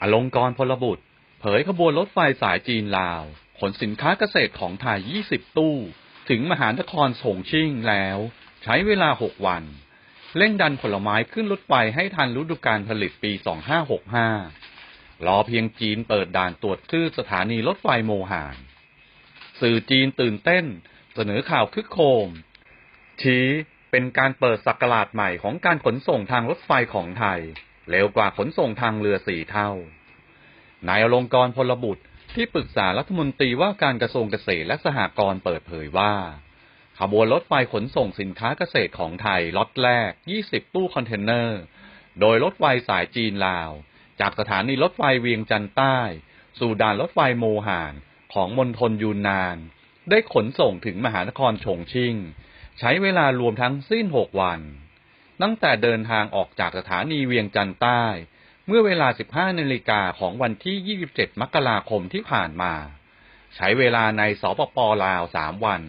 อลงกรพลบุตร เผยขบวนรถไฟสายจีนลาว ขนสินค้าเกษตรของไทย 20 ตู้ ถึงมหานครฉงชิ่งแล้ว ใช้เวลา 6 วัน เร่งดันผลไม้ขึ้นรถไฟให้ทันฤดูกาลผลิตปี 2565 รอเพียงจีนเปิดด่านตรวจคลื่นสถานีรถไฟโมหาน สื่อจีนตื่นเต้น เสนอข่าวคึกโคม ชี้เป็นการเปิดสักราชใหม่ของการขนส่งทางรถไฟของไทย เร็วกว่าขนส่งทางเรือสี่เท่า นายอลงกรพลบุตรที่ปรึกษารัฐมนตรีว่าการกระทรวงเกษตรและสหกรณ์เปิดเผยว่า ขบวนรถไฟขนส่งสินค้าเกษตรของไทยล็อตแรก 20 ตู้คอนเทนเนอร์ โดยรถไฟสายจีนลาว จากสถานีรถไฟเวียงจันทร์ใต้ สู่ด่านรถไฟโมหานของมณฑลยูนนาน ได้ขนส่งถึงมหานครฉงชิ่ง ใช้เวลารวมทั้งสิ้น 6 วัน ตั้งแต่เดินทางออกจากสถานีเวียงจันทร์ใต้ เมื่อเวลา 15นาฬิกาของวันที่ 27 มกราคมที่ผ่านมา ใช้เวลาในสปปลาว 3 วัน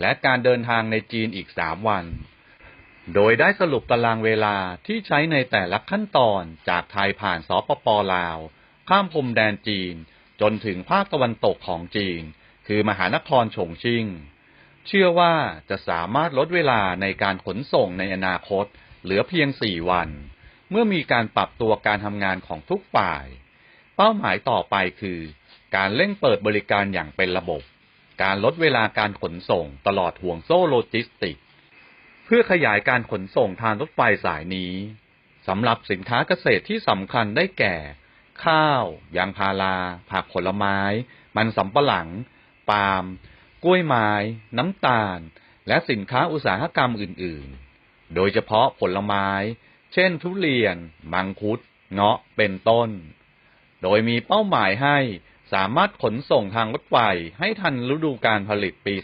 และการเดินทางในจีนอีก 3 วัน โดยได้สรุปตารางเวลาที่ใช้ในแต่ละขั้นตอนจากไทยผ่านสปปลาว ข้ามพรมแดนจีน จนถึงภาคตะวันตกของจีน คือมหานครฉงชิ่ง เชื่อว่าจะสามารถลดเวลาในการขนส่งในอนาคต เหลือเพียง 4 วัน เมื่อมีการปรับตัวการทำงานของทุกฝ่าย เป้าหมายต่อไปคือ การเร่งเปิดบริการอย่างเป็นระบบ การลดเวลาการขนส่งตลอดห่วงโซ่โลจิสติก เพื่อขยายการขนส่งทางรถไฟสายนี้สำหรับสินค้าเกษตรที่สำคัญได้แก่ ข้าว ยางพารา ผักผลไม้ มันสำปะหลัง ปาล์ม กล้วยไม้ น้ำตาล และสินค้าอุตสาหกรรมอื่น ๆ โดยเฉพาะผลไม้ เช่นทุเรียน มังคุด เงาะ เป็นต้น โดยมีเป้าหมายให้สามารถขนส่งทางรถไฟให้ทันฤดูการผลิตปี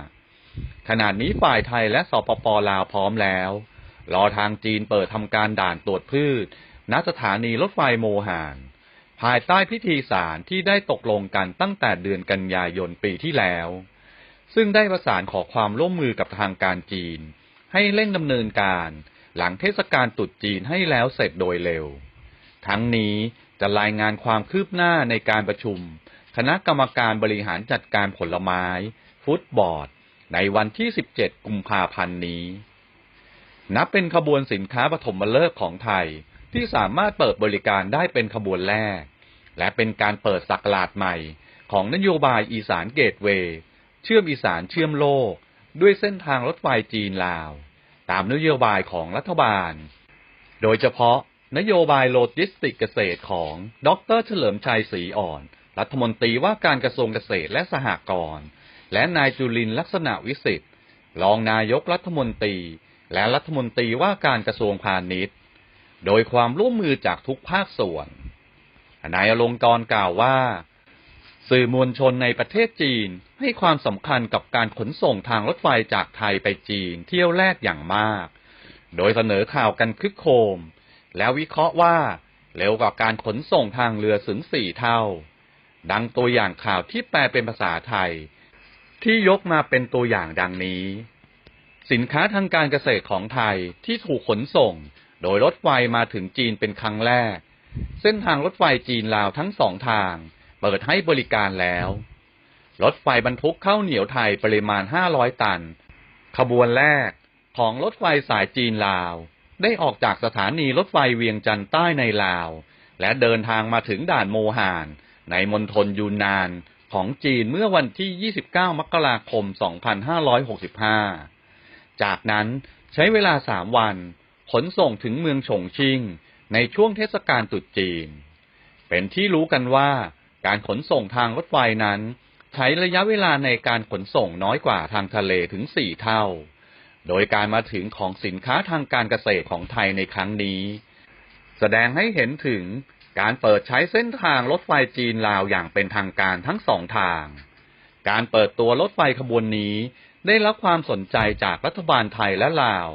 2565 ขณะนี้ฝ่ายไทยและสปปลาวพร้อมแล้ว รอทางจีนเปิดทำการด่านตรวจพืช ณ สถานีรถไฟโมหาน ภายใต้พิธีสารที่ได้ตกลงกันตั้งแต่เดือนกันยายนปีที่แล้ว ซึ่งได้ประสานขอความร่วมมือกับทางการจีน ให้เร่งดำเนินการ หลังเทศกาลตรุษจีนให้แล้วเสร็จโดยเร็ว ทั้งนี้จะรายงานความคืบหน้าในการประชุม คณะกรรมการบริหารจัดการผลไม้ ฟุตบอร์ด ในวันที่ 17 กุมภาพันธ์นี้ นับเป็นขบวนสินค้าปฐมฤกษ์ของไทยที่สามารถเปิดบริการได้เป็นขบวนแรก และเป็นการเปิดสักราชใหม่ ของนโยบายอีสานเกตเวย์เชื่อมอีสานเชื่อมโลก ด้วยเส้นทางรถไฟจีนลาว ตามนโยบายของรัฐบาล โดยเฉพาะนโยบายโลจิสติกเกษตรของดรเฉลิมชัยศรีอ่อน รัฐมนตรีว่าการกระทรวงเกษตรและสหกรณ์และนายจุลินลักษณะวิสิทธิ์รองนายกรัฐมนตรี และรัฐมนตรีว่าการกระทรวงพาณิชย์ โดยความร่วมมือจากทุกภาคส่วน นายอลงกร์กล่าวว่า สื่อมวลชนในประเทศจีน ให้ความสำคัญกับการขนส่งทางรถไฟจากไทยไปจีนเที่ยวแรกอย่างมาก โดยเสนอข่าวกันคึกโคม แล้ววิเคราะห์ว่าเร็วกว่าการขนส่งทางเรือถึงสี่เท่า ดังตัวอย่างข่าวที่แปลเป็นภาษาไทย ที่ยกมาเป็นตัวอย่างดังนี้ สินค้าทางการเกษตรของไทยที่ถูกขนส่ง โดยรถไฟมาถึงจีนเป็นครั้งแรก เส้นทางรถไฟจีนลาวทั้งสองทาง เปิดให้บริการแล้ว รถไฟบรรทุกข้าวเหนียวไทยปริมาณ 500 ตัน ขบวนแรกของรถไฟสายจีนลาว ได้ออกจากสถานีรถไฟเวียงจันทร์ใต้ในลาว และเดินทางมาถึงด่านโมหานในมณฑลยูนนานของจีนเมื่อวันที่ 29 มกราคม 2565 จากนั้นใช้เวลา3วัน ขนส่งถึงเมืองฉงชิ่ง ในช่วงเทศกาลตรุษจีน เป็นที่รู้กันว่าการขนส่งทางรถไฟนั้น ช้ระยะเวลาในการขนส่งน้อยกว่าทางทะเลถึง4เท่า โดยการมาถึงของสินค้าทางการเกษตรของไทยในครั้งนี้ แสดงให้เห็นถึงการเปิดใช้เส้นทางรถไฟจีนลาวอย่างเป็นทางการทั้งสองทาง การเปิดตัวรถไฟขบวนนี้ได้รับความสนใจจากรัฐบาลไทยและลาว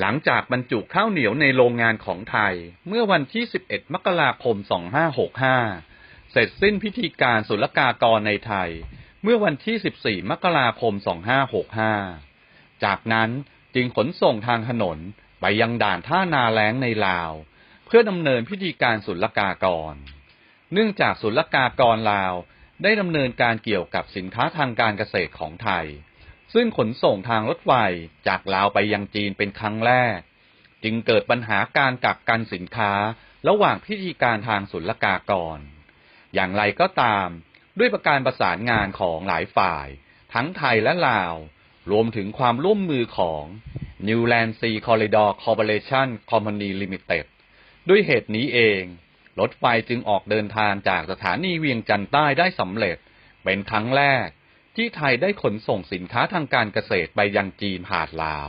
หลังจากบรรจุข้าวเหนียวในโรงงานของไทยเมื่อวันที่ 11 มกราคม 2565 เสร็จสิ้นพิธีการศุลกากรในไทย เมื่อวันที่ 14 มกราคม 2565 จากนั้นจึงขนส่งทางถนนไปยังด่านท่านาแล้งในลาว เพื่อดำเนินพิธีการศุลกากร เนื่องจากศุลกากรลาวได้ดำเนินการเกี่ยวกับสินค้าทางการเกษตรของไทย ซึ่งขนส่งทางรถไฟจากลาวไปยังจีนเป็นครั้งแรก จึงเกิดปัญหาการกักกันสินค้าระหว่างพิธีการทางศุลกากร อย่างไรก็ตาม ด้วยประการประสานงานของหลายฝ่าย ทั้งไทยและลาว รวมถึงความร่วมมือของ Newland Sea Corridor Corporation Company Limited ด้วยเหตุนี้เอง รถไฟจึงออกเดินทางจากสถานีเวียงจันทร์ใต้ได้สำเร็จ เป็นครั้งแรกที่ไทยได้ขนส่งสินค้าทางการเกษตรไปยังจีนผ่านลาว